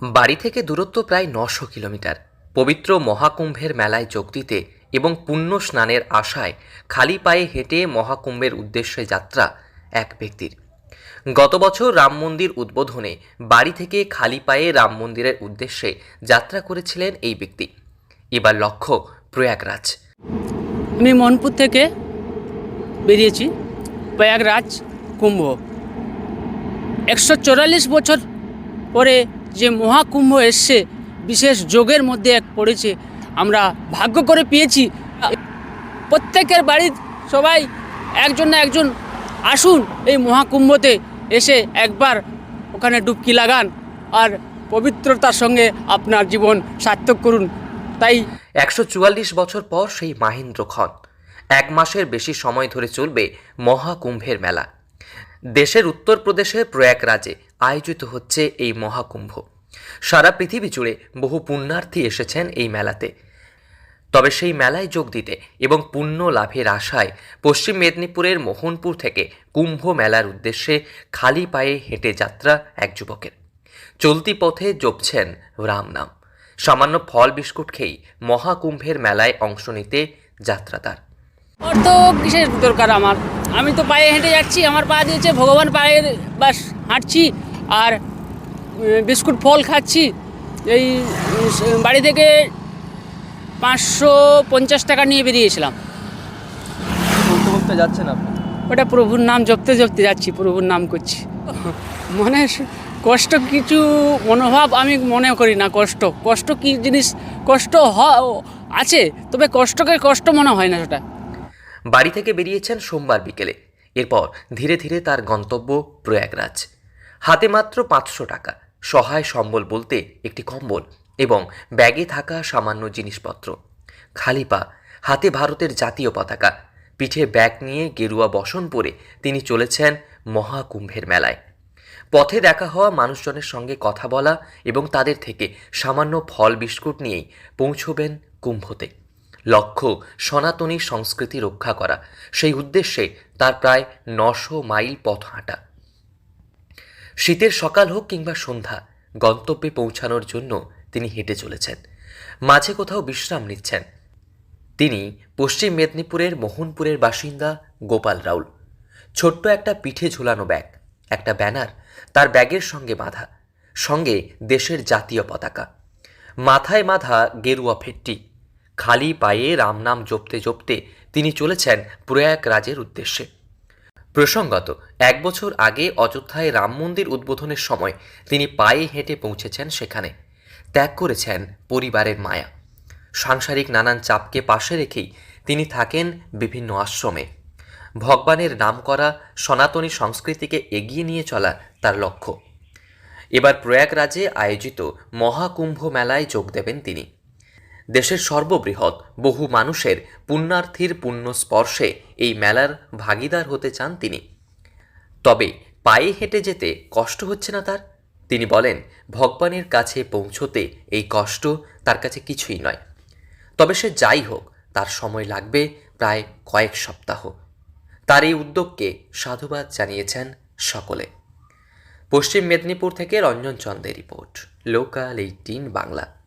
বাড়ি থেকে দূরত্ব প্রায় নশো কিলোমিটার। পবিত্র মহাকুম্ভের মেলায় যোগ দিতে এবং পুণ্য স্নানের আশায় খালি পায়ে হেঁটে মহাকুম্ভের উদ্দেশ্যে যাত্রা এক ব্যক্তির। গত বছর রাম মন্দির উদ্বোধনে বাড়ি থেকে খালি পায়ে রাম মন্দিরের উদ্দেশ্যে যাত্রা করেছিলেন এই ব্যক্তি। এবার লক্ষ্য প্রয়াগরাজ। আমি মনপুর থেকে বেরিয়েছি, প্রয়াগরাজ কুম্ভ। একশো চুয়াল্লিশ বছর পরে যে মহাকুম্ভ এসছে, বিশেষ যোগের মধ্যে এক পড়েছে, আমরা ভাগ্য করে পেয়েছি। প্রত্যেকের বাড়ির সবাই একজন না একজন আসুন এই মহাকুম্ভতে এসে একবার ওখানে ডুবকি লাগান আর পবিত্রতার সঙ্গে আপনার জীবন সার্থক করুন। তাই একশো চুয়াল্লিশ বছর পর সেই মাহেন্দ্র খন এক মাসের বেশি সময় ধরে চলবে মহাকুম্ভের মেলা। দেশের উত্তরপ্রদেশের প্রয়াগরাজে আয়োজিত হচ্ছে এই মহাকুম্ভ। সারা পৃথিবী জুড়ে বহু পুণ্যার্থী এসেছেন এই মেলাতে। তবে সেই মেলায় যোগ দিতে এবং পুণ্য লাভের আশায় পশ্চিম মেদিনীপুরের মোহনপুর থেকে কুম্ভ মেলার উদ্দেশ্যে খালি পায়ে হেঁটে যাত্রা এক যুবকের। চলতি পথে জপছেন রাম নাম। সামান্য ফল বিস্কুট খেয়েই মহাকুম্ভের মেলায় অংশ নিতে যাত্রা তার। তো কিসের দরকার আমার? আমি তো পায়ে হেঁটে যাচ্ছি, আমার পা দিয়েছে, ভগবান পায়ে বাস হাঁটছি, আর বিস্কুট ফল খাচ্ছি। এই বাড়ি থেকে পাঁচশো পঞ্চাশ টাকা নিয়ে বেরিয়েছিলাম। বলতে বলতে যাচ্ছেন আপনি? ওটা প্রভুর নাম জপতে জপতে যাচ্ছি প্রভুর নাম করছি। মনে কষ্ট কিছু মনোভাব আমি মনে করি না কষ্ট। কষ্ট কি জিনিস কষ্ট হ- আছে তবে কষ্টকে কষ্ট মনে হয় না সেটা। বাড়ি থেকে বেরিয়েছেন সোমবার বিকেলে। এরপর ধীরে ধীরে তার গন্তব্য প্রয়াগরাজ। হাতে মাত্র পাঁচশো টাকা। সহায় সম্বল বলতে একটি কম্বল এবং ব্যাগে থাকা সামান্য জিনিসপত্র। খালি পা হাতে ভারতের জাতীয় পতাকা, পিঠে ব্যাগ নিয়ে গেরুয়া বসন পরে তিনি চলেছেন মহাকুম্ভের মেলায়। পথে দেখা হওয়া মানুষজনের সঙ্গে কথা বলা এবং তাদের থেকে সামান্য ফল বিস্কুট নিয়েই পৌঁছবেন কুম্ভতে। লক্ষ্য, সনাতনী সংস্কৃতি রক্ষা করা। সেই উদ্দেশ্যে তার প্রায় নশো মাইল পথ হাঁটা। শীতের সকাল হোক কিংবা সন্ধ্যা, গন্তব্যে পৌঁছানোর জন্য তিনি হেঁটে চলেছেন। মাঝে কোথাও বিশ্রাম নিচ্ছেন। তিনি পশ্চিম মেদিনীপুরের মোহনপুরের বাসিন্দা গোপাল রাউল। ছোট্ট একটা পিঠে ঝুলানো ব্যাগ, একটা ব্যানার, তার ব্যাগের সঙ্গে বাঁধা, সঙ্গে দেশের জাতীয় পতাকা। মাথায় বাঁধা গেরুয়া ফেটটি, খালি পায়ে রাম নাম জপতে জপতে তিনি চলেছেন প্রয়াগরাজের উদ্দেশ্যে। প্রসঙ্গত, এক বছর আগে অযোধ্যায় রাম মন্দির উদ্বোধনের সময় তিনি পায়ে হেঁটে পৌঁছেছেন সেখানে। ত্যাগ করেছেন পরিবারের মায়া। সাংসারিক নানান চাপকে পাশে রেখেই তিনি থাকেন বিভিন্ন আশ্রমে। ভগবানের নাম করা সনাতনী সংস্কৃতিকে এগিয়ে নিয়ে চলা তার লক্ষ্য। এবার প্রয়াগরাজে আয়োজিত মহাকুম্ভ মেলায় যোগ দেবেন তিনি। দেশের সর্ববৃহৎ, বহু মানুষের পুণ্যার্থীর পুণ্য স্পর্শে এই মেলার ভাগিদার হতে চান তিনি। তবে পায়ে হেঁটে যেতে কষ্ট হচ্ছে না তার। তিনি বলেন, ভগবানের কাছে পৌঁছতে এই কষ্ট তার কাছে কিছুই নয়। তবে সে যাই হোক, তার সময় লাগবে প্রায় কয়েক সপ্তাহ। তার এই উদ্যোগকে সাধুবাদ জানিয়েছেন সকলে। পশ্চিম মেদিনীপুর থেকে রঞ্জন চন্দের রিপোর্ট, লোকাল এইটিন বাংলা।